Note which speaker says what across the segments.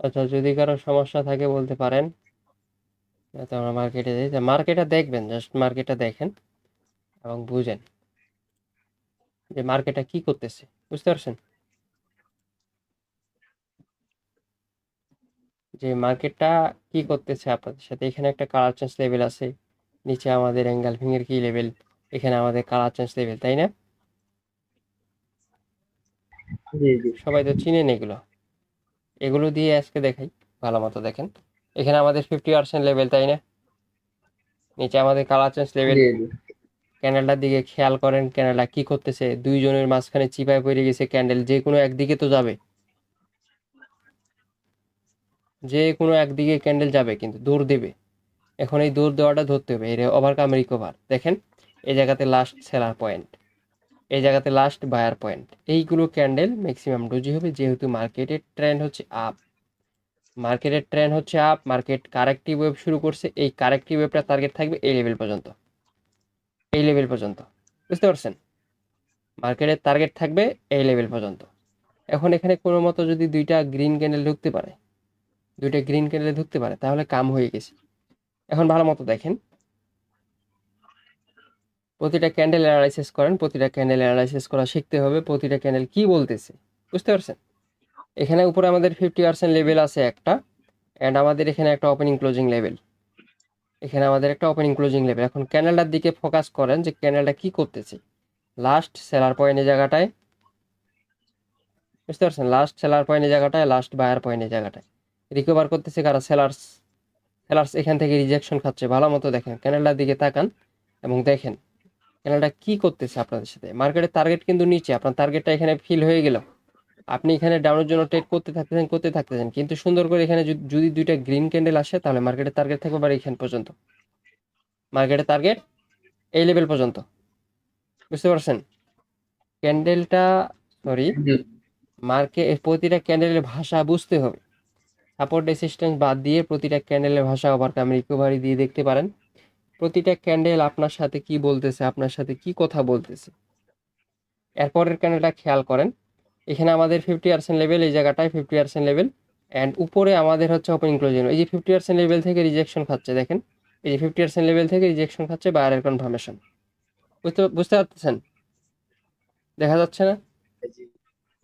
Speaker 1: আচ্ছা যদি কারও সমস্যা থাকে বলতে পারেন। যাতে আমরা মার্কেটে যাই। মার্কেটটা দেখবেন জাস্ট মার্কেটটা দেখেন এবং বুঝেন যে মার্কেটটা কি করতেছে বুঝতে পারছেন? যে মার্কেটটা কি করতেছে আপনাদের সাথে? এখানে একটা কালার চেঞ্জ লেভেল আছে নিচে আমাদের অ্যাঙ্গেলফিং এর কি লেভেল এখানে আমাদের কালার চেঞ্জ লেভেল তাই না?
Speaker 2: জি জি।
Speaker 1: সবাই তো চিনেন এগুলো। এগুলো দিয়ে আজকে দেখাই ভালো মতো দেখেন। এখানে আমাদের ফিফটি পার্সেন্ট লেভেল তাই না? নিচে আমাদের কালার চেঞ্জ লেভেল ক্যান্ডেলটার দিকে খেয়াল করেন ক্যান্ডেলটা কি করতেছে? দুইজনের মাঝখানে চিপায় পড়ে গেছে ক্যান্ডেল যে কোনো একদিকে তো যাবে। যে কোনো একদিকে ক্যান্ডেল যাবে কিন্তু দৌড় দেবে। এখন এই দৌড় দেওয়াটা ধরতে হবে এর ওভারকাম রিকভার দেখেন এই জায়গাতে লাস্ট সেলার পয়েন্ট এই জায়গাতে লাস্ট বায়ার পয়েন্ট এইগুলো ক্যান্ডেল ম্যাক্সিমাম ডোজি হবে, যেহেতু মার্কেটের ট্রেন্ড হচ্ছে আপ মার্কেটের ট্রেন্ড হচ্ছে আপ মার্কেট কারেক্টিভ ওয়েব শুরু করছে, এই কারেক্টিভ ওয়েবটা টার্গেট থাকবে এই লেভেল পর্যন্ত। এই লেভেল পর্যন্ত। বুঝতে পারছেন? মার্কেটের টার্গেট থাকবে এই লেভেল পর্যন্ত। এখন এখানে কোনো মতো যদি দুইটা গ্রিন ক্যান্ডেল ঢুকতে পারে, দুইটা গ্রিন ক্যান্ডেল ঢুকতে পারে, তাহলে কাম হয়ে গেছে। এখন ভালো মতো দেখেন। প্রতিটা ক্যান্ডেল অ্যানালাইসিস করেন, প্রতিটা ক্যান্ডেল অ্যানালাইসিস করা শিখতে হবে, প্রতিটা ক্যান্ডেল কি বলতেছে, বুঝতে পারছেন? এখানে উপরে আমাদের ফিফটি পার্সেন্ট লেভেল আছে একটা অ্যান্ড আমাদের এখানে একটা ওপেনিং ক্লোজিং লেভেল এখানে আমাদের একটা ওপেনিং ক্লোজিং লেভেল এখন ক্যান্ডেলটার দিকে ফোকাস করেন যে ক্যান্ডেলটা কি করতেছে। লাস্ট সেলার পয়েন্ট পয়েন্টের জায়গাটায়, বুঝতে পারছেন? লাস্ট সেলার পয়েন্ট পয়েন্টের জায়গাটায় লাস্ট বায়ার পয়েন্টের জায়গাটায়। রিকভার করতেছে কারা? সেলার্স সেলার্স এখান থেকে রিজেকশন খাচ্ছে। ভালো মতো দেখেন ক্যান্ডেলটার দিকে তাকান এবং দেখেন। ক্যান্ডেলটা কি করতেছে আপনাদের সাথে? মার্কেটের টার্গেট কিন্তু নিচে, আপনার টার্গেটটা এখানে ফিল হয়ে গেল। আপনি এখানে ডাউনের জন্য ট্রেড করতে থাকতেছেন করতে থাকতেছেন। কিন্তু সুন্দর করে এখানে যদি- দুইটা গ্রিন ক্যান্ডেল আসে, তাহলে মার্কেটের টার্গেট থাকবে আবার এখান পর্যন্ত। মার্কেটের টার্গেট এই লেভেল পর্যন্ত। বুঝতে পারছেন? ক্যান্ডেলটা সরি মার্কে প্রতিটা ক্যান্ডেলের ভাষা বুঝতে হবে। সাপোর্ট রেসিস্ট্যান্স বাদ দিয়ে প্রতিটা ক্যান্ডেলের ভাষা ওভারকাম রিকভারি দিয়ে দেখতে পারেন। প্রতিটা ক্যান্ডেল আপনার সাথে কি বলতেছে আপনার সাথে কি কথা বলতেছে। এরপরের ক্যান্ডেলটা খেয়াল করেন এখানে আমাদের ফিফটি পার্সেন্ট লেভেল এই জায়গাটায় ফিফটি পার্সেন্ট লেভেল অ্যান্ড উপরে আমাদের হচ্ছে ওপেনিং ক্লোজিং এই যে ফিফটি পার্সেন্ট লেভেল থেকে রিজেকশন খাচ্ছে দেখেন এই যে ফিফটি পার্সেন্ট লেভেল থেকে রিজেকশন খাচ্ছে বায়ারের কনফার্মেশন বুঝতে বুঝতে পারতেছেন? দেখা যাচ্ছে না?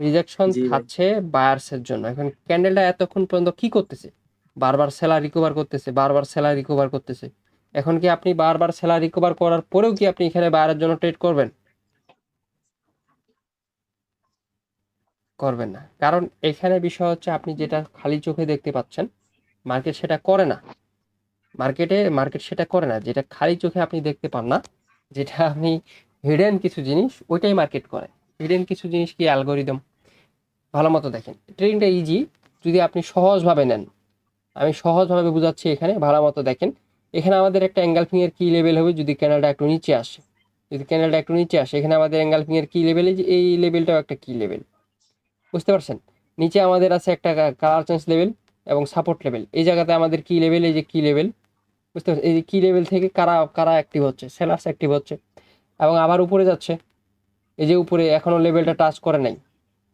Speaker 1: রিজেকশন খাচ্ছে বায়ার্সের জন্য। এখন ক্যান্ডেলটা এতক্ষণ পর্যন্ত কি করতেছে? বারবার সেলার রিকভার করতেছে বারবার সেলার রিকভার করতেছে। এখন কি আপনি বারবার সেলার রিকভার করার পরেও কি আপনি এখানে বায়ারের জন্য ট্রেড করবেন? করবেন না। কারণ এখানে বিষয় হচ্ছে আপনি যেটা খালি চোখে দেখতে পাচ্ছেন মার্কেট সেটা করে না। মার্কেটে মার্কেট সেটা করে না। যেটা খালি চোখে আপনি দেখতে পান না, যেটা আপনি হিডেন কিছু জিনিস, ওইটাই মার্কেট করে। হিডেন কিছু জিনিস কি অ্যালগোরিদম ভালো মতো দেখেন। ট্রেডিংটা ইজি যদি আপনি সহজভাবে নেন, আমি সহজভাবে বোঝাচ্ছি এখানে, ভালো মতো দেখেন। এখানে আমাদের একটা অ্যাঙ্গেলফিং এর কি লেভেল হবে যদি ক্যানেলটা একটু নিচে আসে। যদি ক্যানেলটা একটু নিচে আসে, এখানে আমাদের অ্যাঙ্গেলফিং এর কি লেভেল যে, এই লেভেলটাও একটা কী লেভেল বুঝতে পারছেন? নিচে আমাদের আছে একটা কালার চেঞ্জ লেভেল এবং সাপোর্ট লেভেল এই জায়গাতে আমাদের কী লেভেল এই যে কী লেভেল বুঝতে পারছেন? এই যে কী লেভেল থেকে কারা কারা অ্যাক্টিভ হচ্ছে? সেলার্স অ্যাক্টিভ হচ্ছে। এবং আবার উপরে যাচ্ছে। এই যে উপরে এখনও লেভেলটা টাচ করে নাই।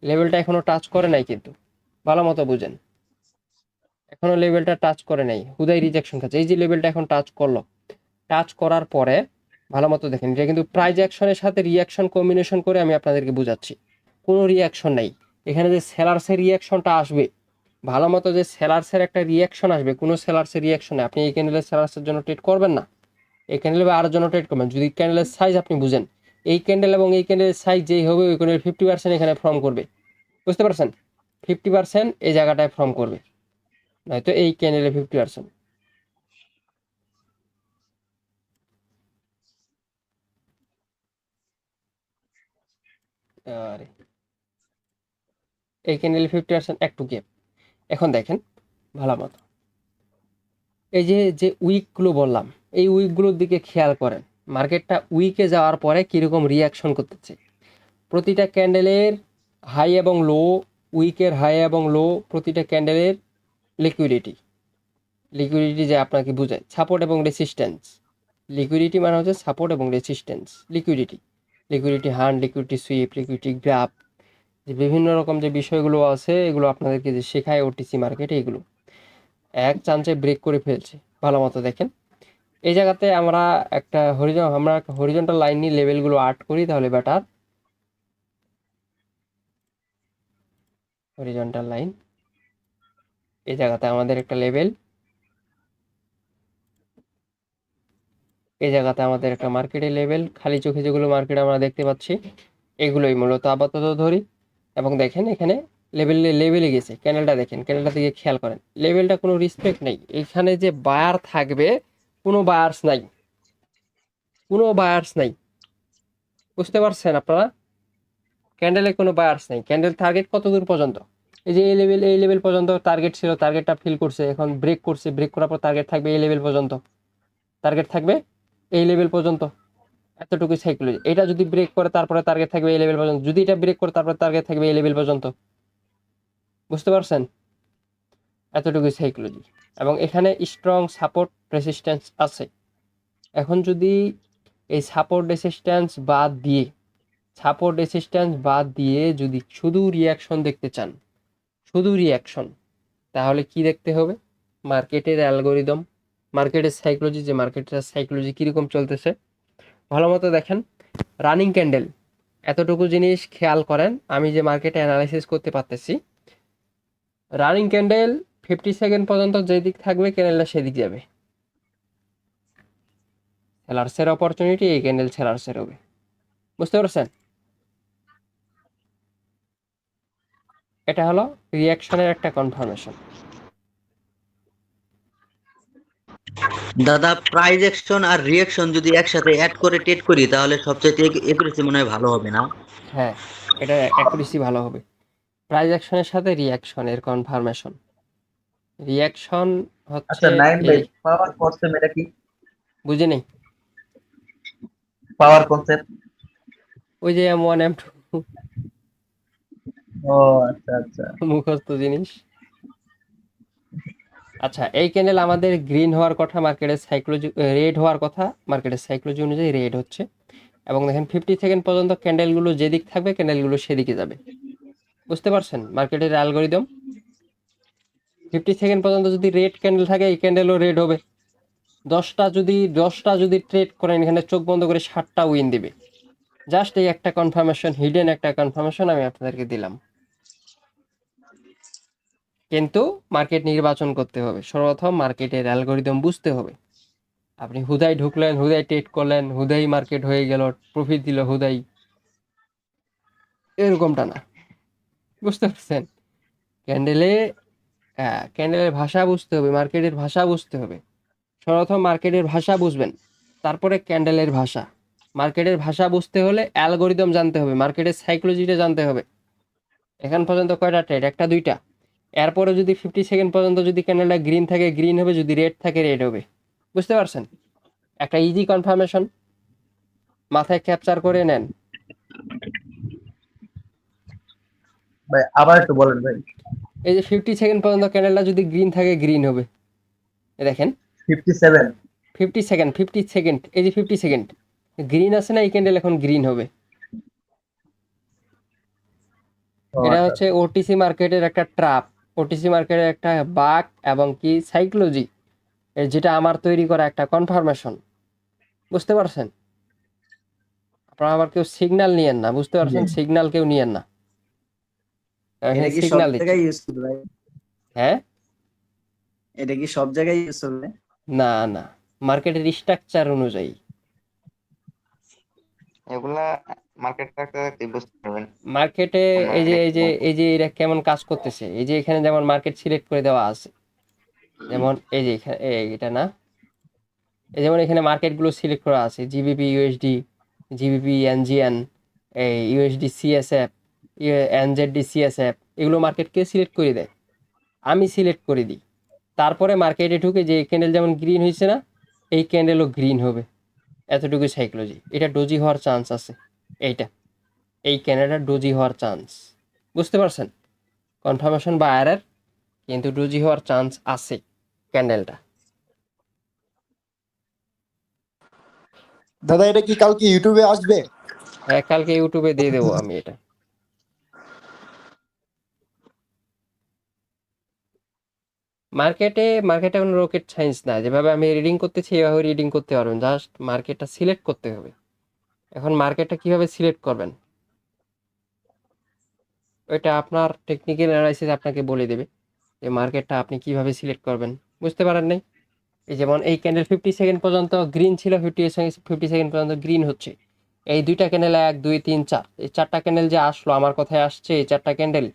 Speaker 1: লেভেলটা এখনও টাচ করে নাই কিন্তু। ভালো মতো বুঝেন। এখনও লেভেলটা টাচ করে নাই। হুদাই রিজেকশন খাচ্ছে। এই যে লেভেলটা এখন টাচ করল। টাচ করার পরে, ভালো মতো দেখেন, এটা কিন্তু প্রাইজ অ্যাকশনের সাথে রিয়াকশন কম্বিনেশন করে আমি আপনাদেরকে বুঝাচ্ছি। কোনো রিয়াকশন নাই। এখানে যে সেলার্সের রিয়াকশনটা আসবে, ভালো মতো যে সেলার্সের একটা রিয়াকশন আসবে, কোনো সেলার্সের রিয়াকশনে আপনি এই ক্যান্ডেলের সেলার্সের জন্য ট্রেড করবেন না। এই ক্যান্ডেল বা আর জন্য ট্রেড করবেন। যদি ক্যান্ডেলের সাইজ আপনি বুঝেন, এই ক্যান্ডেল এবং এই ক্যান্ডেলের সাইজ যেই হবে, ওই ক্যান্ডেল ফিফটি পার্সেন্ট এখানে ফর্ম করবে। বুঝতে পারছেন? ফিফটি পার্সেন্ট এই জায়গাটায় ফর্ম করবে। নয়তো এই ক্যান্ডেলে ফিফটি পার্সেন্ট এই ক্যান্ডেলে ফিফটি পার্সেন্ট একটু গেপ এখন দেখেন, ভালো মতো। এই যে যে উইকগুলো বললাম, এই উইকগুলোর দিকে খেয়াল করেন, মার্কেটটা উইকে যাওয়ার পরে কীরকম রিয়াকশন করতেছে। প্রতিটা ক্যান্ডেলের হাই এবং লো উইকের হাই এবং লো প্রতিটা ক্যান্ডেলের লিকুইডিটি লিকুইডিটি যে আপনাকে বোঝায় সাপোর্ট এবং রেসিস্ট্যান্স লিকুইডিটি মানে হচ্ছে সাপোর্ট এবং resistance liquidity liquidity hunt liquidity sweep liquidity graph যে বিভিন্ন রকম যে বিষয়গুলো আছে, এগুলো আপনাদেরকে যে শেখায় ওটিসি মার্কেটে এগুলো। এক চান্সে ব্রেক করে ফেলছে, ভালো মতো দেখেন। এই জায়গাতে আমরা একটা হরিজন আমরা হরিজন্টাল লাইন নিয়ে লেভেলগুলো আর্ট করি তাহলে বেটার হরিজন্টাল লাইন এই জায়গাতে আমাদের একটা লেভেল। এই জায়গাতে আমাদের একটা মার্কেটের লেভেল। খালি চোখে যেগুলো মার্কেট আমরা দেখতে পাচ্ছি, এগুলোই মূলত আপাতত ধরি। এবং দেখেন এখানে লেভেল লেভেলে গেছে। ক্যানেলটা দেখেন, ক্যানেলটা দিকে খেয়াল করেন। লেভেলটা কোনো রিসপেক্ট নেই। এখানে যে বায়ার থাকবে, কোনো বায়ার্স নাই। কোনো বায়ার্স নাই। বুঝতে পারছেন আপনারা? ক্যান্ডেলে কোনো বায়ার্স নেই। ক্যান্ডেল টার্গেট কত দূর পর্যন্ত? এই যে এই লেভেল এই লেভেল পর্যন্ত টার্গেট ছিল টার্গেটটা ফিল করছে, এখন ব্রেক করছে ব্রেক করার পর টার্গেট থাকবে এই লেভেল পর্যন্ত। টার্গেট থাকবে এই লেভেল পর্যন্ত। এতটুকু সাইকোলজি এটা যদি ব্রেক করে, তারপরে টার্গেট থাকবে এই লেভেল পর্যন্ত। যদি এটা ব্রেক করে, তারপরে টার্গেট থাকবে এই লেভেল পর্যন্ত। বুঝতে পারছেন? এতটুকু সাইকোলজি এবং এখানে স্ট্রং সাপোর্ট রেসিস্ট্যান্স আছে। এখন যদি এই সাপোর্ট রেসিস্ট্যান্স বাদ দিয়ে সাপোর্ট রেসিস্ট্যান্স বাদ দিয়ে যদি শুধু রিয়াকশন দেখতে চান শুধু রিয়াকশন তাহলে কি দেখতে হবে? মার্কেটের অ্যালগোরিদম মার্কেটের সাইকোলজি যে মার্কেটের সাইকোলজি কীরকম চলতেছে? ভালো মতো দেখেন রানিং ক্যান্ডেল এতটুকু জিনিস খেয়াল করেন, আমি যে মার্কেটে অ্যানালাইসিস করতে পারতেছি। রানিং ক্যান্ডেল ফিফটি সেকেন্ড পর্যন্ত যেদিক থাকবে ক্যান্ডেলটা সেদিক যাবে। সেলার্সের অপরচুনিটি এই ক্যান্ডেল সেলার্সের হবে। বুঝতে পারছেন? এটা হলো রিয়াকশনের একটা কনফার্মেশন
Speaker 2: দাদা প্রাইজ অ্যাকশন আর রিয়াকশন যদি একসাথে অ্যাড করে টেট করি তাহলে সবচেয়ে একুরেসি মনে হয় ভালো হবে না?
Speaker 1: হ্যাঁ এটা অ্যাকুরেসি ভালো হবে। প্রাইজ অ্যাকশনের সাথে রিয়াকশনের কনফার্মেশন রিয়াকশন হচ্ছে
Speaker 3: আচ্ছা নাইন
Speaker 1: এই-
Speaker 3: পাওয়ার কনসেপ্ট এটা কি?
Speaker 1: বুঝে নেই
Speaker 3: পাওয়ার কনসেপ্ট
Speaker 1: ওই যে এম ওয়ান এম টু
Speaker 3: আচ্ছা আচ্ছা।
Speaker 1: মুখস্থ জিনিস। আচ্ছা এই ক্যান্ডেল আমাদের গ্রিন হওয়ার কথা মার্কেটের সাইকোলজি রেড হওয়ার কথা মার্কেটের সাইকোলজি অনুযায়ী রেড হচ্ছে। এবং দেখেন ফিফটি সেকেন্ড পর্যন্ত ক্যান্ডেলগুলো যেদিক থাকবে ক্যান্ডেলগুলো সেদিকে যাবে। বুঝতে পারছেন? মার্কেটের অ্যালগোরিদম ফিফটি সেকেন্ড পর্যন্ত যদি রেড ক্যান্ডেল থাকে, এই ক্যান্ডেলও রেড হবে। দশটা যদি দশটা যদি ট্রেড করেন, এখানে চোখ বন্ধ করে ষাটটা উইন দিবে। জাস্ট এই একটা কনফার্মেশন হিডেন একটা কনফার্মেশন আমি আপনাদেরকে দিলাম। কিন্তু মার্কেট নির্বাচন করতে হবে। সর্বপ্রথম মার্কেটের অ্যালগোরিদম বুঝতে হবে। আপনি হুদাই ঢুকলেন, হুদাই ট্রেড করলেন, হুদাই মার্কেট হয়ে গেল প্রফিট দিল হুদাই। এরকমটা না। বুঝতে পারছেন? ক্যান্ডেলে হ্যাঁ ক্যান্ডেলের ভাষা বুঝতে হবে মার্কেটের ভাষা বুঝতে হবে। সর্বপ্রথম মার্কেটের ভাষা বুঝবেন, তারপরে ক্যান্ডেলের ভাষা। মার্কেটের ভাষা বুঝতে হলে অ্যালগোরিদম জানতে হবে মার্কেটের সাইকোলজিটা জানতে হবে। এখন পর্যন্ত কয়টা ট্রেড একটা, দুইটা। এরপরে যদি ফিফটি সেকেন্ড পর্যন্ত যদি ক্যান্ডেলটা গ্রিন থাকে গ্রিন হবে যদি রেড থাকে রেড হবে। বুঝতে পারছেন? একটা ইজি কনফার্মেশন মাথায় ক্যাপচার করে নেন।
Speaker 3: ভাই আবার একটু বলেন ভাই।
Speaker 1: এই যে ফিফটি সেকেন্ড পর্যন্ত ক্যান্ডেলটা যদি গ্রিন থাকে গ্রিন হবে। দেখেন।
Speaker 3: Fifty seven
Speaker 1: fifty second fifty second এই যে ফিফটি সেকেন্ড গ্রিন আছে না এই ক্যান্ডেল এখন গ্রিন হবে। এটা হচ্ছে ওটিসি মার্কেটের একটা ট্রাপ ওটিসি মার্কেটের একটা বাক এবং কি সাইকোলজি যেটা আমার তৈরি করা একটা কনফার্মেশন বুঝতে পারছেন? আপনারা আবার কেউ সিগন্যাল নিয়েন না বুঝতে পারছেন? সিগন্যাল কেউ নিয়েন না। সিগন্যাল
Speaker 4: ভাই
Speaker 1: হ্যাঁ?
Speaker 4: এটা কি সব জায়গায় ভাই
Speaker 1: না না। মার্কেটের স্ট্রাকচার অনুযায়ী।
Speaker 5: এগুলা মার্কেট থাকতে থাকতে বুঝতে পারবেন।
Speaker 1: মার্কেটে এই যে এই যে এই যে এরা কেমন কাজ করতেছে? এই যে এখানে যেমন মার্কেট সিলেক্ট করে দেওয়া আছে যেমন এই যে এটা না? এই যেমন এখানে মার্কেটগুলো সিলেক্ট করা আছে জিবিপি ইউএসডি জিবিপি এনজিএন এই ইউএসডি সিএসএফ এনজেডডি সিএসএফ এগুলো মার্কেটকে সিলেক্ট করে দেয়। আমি সিলেক্ট করে দিই। তারপরে মার্কেটে ঢুকে যে ক্যান্ডেল যেমন গ্রিন হয়েছে না এই ক্যান্ডেলও গ্রিন হবে। এতটুকু সাইকোলজি এটা ডোজি হওয়ার চান্স আছে। এইটা। এই ক্যানাডা ডোজি হওয়ার চান্স বুঝতে পারছেন? কনফার্মেশন বা আয়ারের কিন্তু ডোজি হওয়ার চান্স আছে ক্যান্ডেলটা
Speaker 6: দাদা এটা কি কালকে ইউটিউবে আসবে?
Speaker 1: হ্যাঁ কালকে ইউটিউবে দিয়ে দেবো আমি এটা। মার্কেটে মার্কেটে কোনো রকেট সায়েন্স না যেভাবে আমি রিডিং করতেছি এভাবে রিডিং করতে পারবেন। জাস্ট মার্কেটটা সিলেক্ট করতে হবে। এখন মার্কেটটা কীভাবে সিলেক্ট করবেন? ওইটা আপনার টেকনিক্যাল অ্যানালাইসিস আপনাকে বলে দেবে যে মার্কেটটা আপনি কীভাবে সিলেক্ট করবেন। বুঝতে পারেন নাই? এই যেমন এই ক্যান্ডেল ফিফটি সেকেন্ড পর্যন্ত গ্রিন ছিল ফিফটি ফিফটি সেকেন্ড পর্যন্ত গ্রিন হচ্ছে। এই দুইটা ক্যান্ডেল এক, দুই, তিন, চার। এই চারটা ক্যান্ডেল যে আসলো, আমার কথায় আসছে এই চারটা ক্যান্ডেল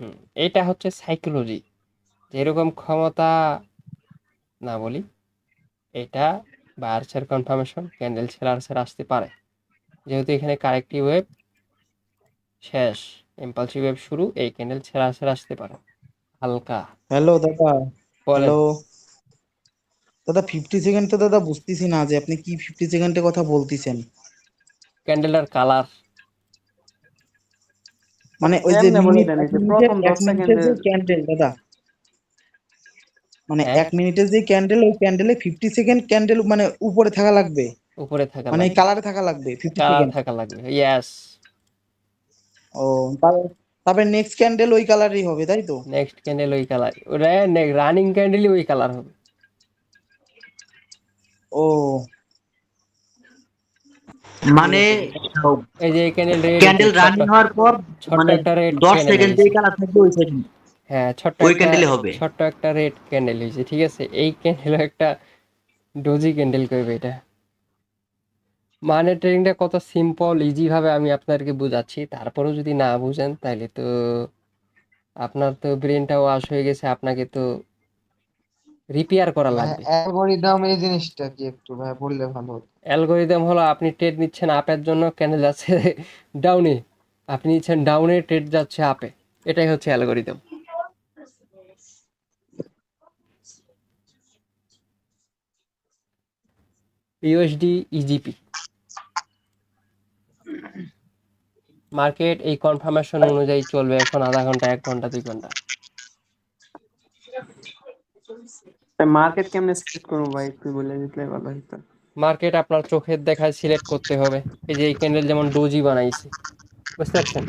Speaker 1: হুম এটা হচ্ছে সাইকোলজি যেরকম ক্ষমতা, না বলি এটা বায়ার্সের কনফার্মেশন ক্যান্ডেল সেলার্সের আসতে পারে। যেহেতু এখানে কারেক্টিভ ওয়েব শেষ ইম্পালসিভ ওয়েব শুরু এই ক্যান্ডেল সেলার্সের আসতে পারে। হালকা।
Speaker 6: হ্যালো দাদা। হ্যালো। দাদা ফিফটি সেকেন্ড তো দাদা বুঝতেছি না যে আপনি কি ফিফটি সেকেন্ডের কথা বলতেছেন।
Speaker 1: ক্যান্ডেলটার কালার
Speaker 6: মানে ওই যে
Speaker 4: প্রথম
Speaker 6: এক
Speaker 4: দশ
Speaker 6: মিনিটের যে
Speaker 4: সেকেন্ডের-
Speaker 6: ক্যান্ডেল দাদা। মানে। এক মিনিটের যে ক্যান্ডেল ওই ক্যান্ডেলে ফিফটি সেকেন্ড ক্যান্ডেল মানে উপরে থাকা লাগবে।
Speaker 1: উপরে থাকা
Speaker 6: মানে কালারে থাকা লাগবে ফিফটি সেকেন্ড
Speaker 1: থাকা লাগবে ইয়েস
Speaker 6: ও তারপর তারপরে নেক্সট ক্যান্ডেল ওই কালারই হবে তাই তো?
Speaker 1: নেক্সট ক্যান্ডেল ওই কালার ওটা রানিং ক্যান্ডেলই ওই কালার হবে।
Speaker 6: ও।
Speaker 2: মানে
Speaker 1: এই যে ক্যান্ডেল রেড
Speaker 2: ক্যান্ডেল রানিং হওয়ার পর মানে
Speaker 1: একটা রেড
Speaker 2: দশ সেকেন্ড যেই কালার থাকবে ওই সেকেন্ড
Speaker 1: হ্যাঁ ছোট্ট
Speaker 2: ওই
Speaker 1: একটা
Speaker 2: ক্যান্ডেলে হবে।
Speaker 1: ছোট্ট একটা রেড ক্যান্ডেল হয়েছে ঠিক আছে? এই ক্যান্ডেল একটা ডোজি ক্যান্ডেল করবে এটা। মানে ট্রেনিংটা কত সিম্পল ইজি ভাবে আমি আপনাদেরকে বোঝাচ্ছি। তারপরেও যদি না বুঝেন তাহলে তো আপনার তো ব্রেনটা ওয়াশ হয়ে গেছে আপনাকে তো রিপেয়ার করা লাগবে।
Speaker 5: অ্যালগরিদম এই জিনিসটা কি একটু ভাই বললে ভালো হতো।
Speaker 1: অ্যালগোরিদম হলো আপনি ট্রেড নিচ্ছেন আপের জন্য ক্যান্ডেল যাচ্ছে ডাউনে আপনি নিচ্ছেন ডাউনে ট্রেড যাচ্ছে আপে। এটাই হচ্ছে অ্যালগোরিদম ইউএসডি ইজিপি মার্কেট এই কনফার্মেশন অনুযায়ী চলবে এখন আধা ঘণ্টা এক ঘণ্টা দুই ঘণ্টা।
Speaker 7: মার্কেট কেমনে সিলেক্ট করব ভাই? একটু বলে দিলে ভালো হতো।
Speaker 1: মার্কেট আপনার চোখের দেখায় সিলেক্ট করতে হবে। এই যে এই ক্যান্ডেল যেমন ডোজি বানাইছে বুঝতে পারছেন?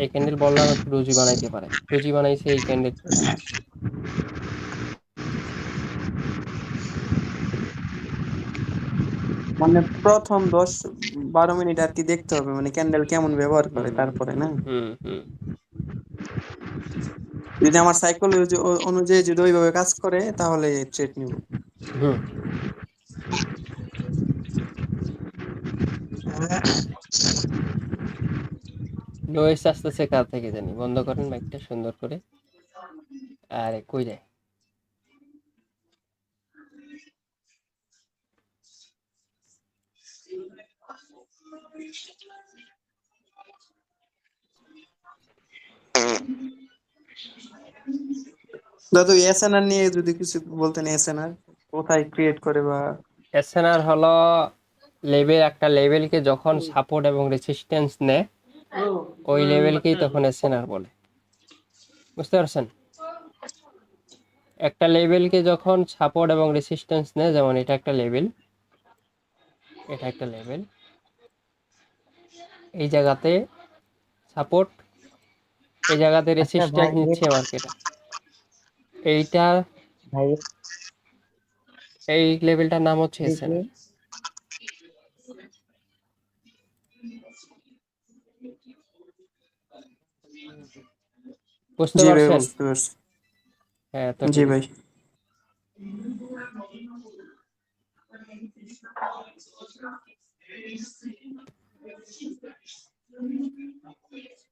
Speaker 1: এই ক্যান্ডেল বললাম ডোজি বানাইতে পারে। ডোজি বানাইছে এই ক্যান্ডেল
Speaker 7: মানে প্রথম দশ বারো মিনিট আর কি দেখতে হবে মানে ক্যান্ডেল কেমন ব্যবহার করে তারপরে না?
Speaker 1: হুম হুম।
Speaker 7: যদি আমার সাইকোলজি অনুযায়ী যদি ওইভাবে কাজ করে তাহলে ট্রেড নিব।
Speaker 1: হুম। নয়েস আসতেছে কার থেকে জানি। বন্ধ করেন মাইকটা সুন্দর করে। আরে কই যায়
Speaker 7: দাদু এসএনআর নিয়ে যদি কিছু বলতেন এসএনআর কোথায় ক্রিয়েট করে বা?
Speaker 1: এসএনআর হলো লেভেল একটা লেভেলকে যখন সাপোর্ট এবং নেয়, ওই লেভেলকেই তখন এসএনআর বলে। বুঝতে পারছেন? একটা লেভেলকে যখন সাপোর্ট এবং রেসিস্ট্যান্স নেয়, যেমন এটা একটা লেভেল এটা একটা লেভেল এই জায়গাতে সাপোর্ট এই জায়গাতে রেসিস্ট্যান্স
Speaker 6: ভাই,
Speaker 1: নিচ্ছে মার্কেটে এইটা
Speaker 6: ভাই
Speaker 1: এই লেভেলটার নাম হচ্ছে এসএনআর বুঝতে পারছেন? হ্যাঁ তো
Speaker 7: জি ভাই। Thank you.